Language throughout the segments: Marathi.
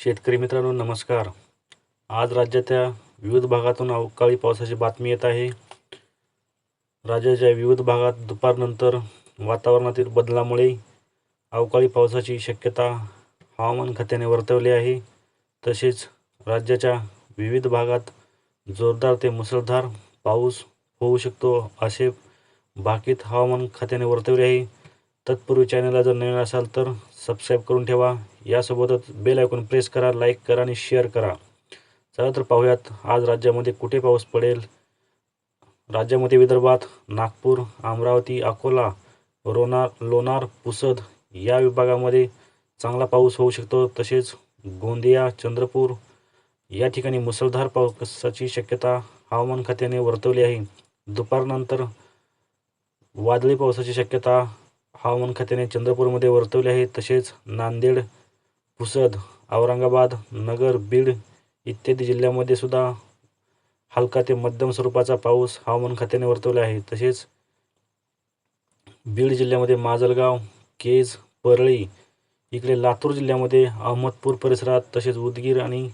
शेतकरी मित्रांनो नमस्कार. आज राज्याच्या विविध भागातून अवकाळी पावसाची बातमी येत आहे. राज्याच्या विविध भागात दुपारनंतर वातावरणातील बदलामुळे अवकाळी पावसाची शक्यता हवामान खात्याने वर्तवली आहे. तसेच राज्याच्या विविध भागात जोरदार ते मुसळधार पाऊस होऊ शकतो असे भाकीत हवामान खात्याने वर्तवले आहे. तत्पूर्वी चॅनलला जर नवीन असाल तर सबस्क्राईब करून ठेवा. यासोबतच बेल ऐकून प्रेस करा लाईक करा आणि शेअर करा. चला तर पाहूयात आज राज्यामध्ये कुठे पाऊस पडेल? राज्यामध्ये विदर्भात नागपूर अमरावती अकोला रोणार लोणार पुसद या विभागामध्ये चांगला पाऊस होऊ शकतो. तसेच गोंदिया चंद्रपूर या ठिकाणी मुसळधार पावसाची शक्यता हवामान खात्याने वर्तवली आहे. दुपारनंतर वादळी पावसाची शक्यता हवामान खात्याने चंद्रपूरमध्ये वर्तवले आहे तसेच नांदेड पुसद औरंगाबाद नगर बीड इत्यादी जिल्ह्यामध्ये सुद्धा हलका ते मध्यम स्वरूपाचा पाऊस हवामान खात्याने वर्तवला आहे. तसेच बीड जिल्ह्यामध्ये माजलगाव केज परळी इकडे लातूर जिल्ह्यामध्ये अहमदपूर परिसरात तसेच उदगीर आणि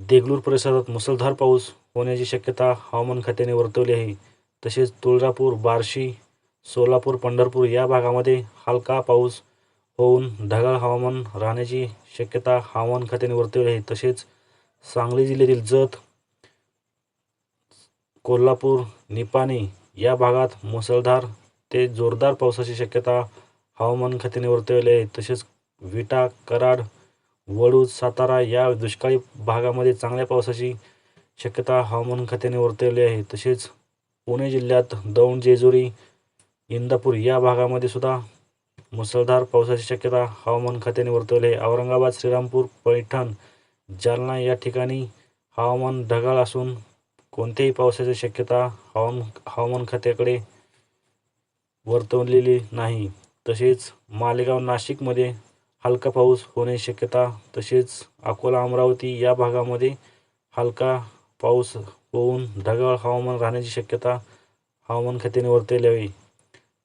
देगलूर परिसरात मुसळधार पाऊस होण्याची शक्यता हवामान खात्याने वर्तवली आहे. तसेच तुळजापूर बार्शी सोलापूर पंढरपूर या भागामध्ये हलका पाऊस होऊन ढगाळ हवामान राहण्याची शक्यता हवामान खात्याने वर्तवली आहे. तसेच सांगली जिल्ह्यातील जत कोल्हापूर निपाणी या भागात मुसळधार ते जोरदार पावसाची शक्यता हवामान खात्याने वर्तवली आहे. तसेच विटा कराड वडूज सातारा या दुष्काळी भागामध्ये चांगल्या पावसाची शक्यता हवामान खात्याने वर्तवली आहे. तसेच पुणे जिल्ह्यात दौंड जेजुरी इंदापूर या भागामध्ये सुद्धा मुसळधार पावसाची शक्यता हवामान खात्याने वर्तवली आहे. औरंगाबाद श्रीरामपूर पैठण जालना या ठिकाणी हवामान ढगाळ असून कोणत्याही पावसाची शक्यता हवामान हवामान खात्याकडे वर्तवलेली नाही. तसेच मालेगाव नाशिकमध्ये हलका पाऊस होण्याची शक्यता तसेच अकोला अमरावती या भागामध्ये हलका पाऊस होऊन ढगाळ हवामान राहण्याची शक्यता हवामान खात्याने वर्तवली आहे.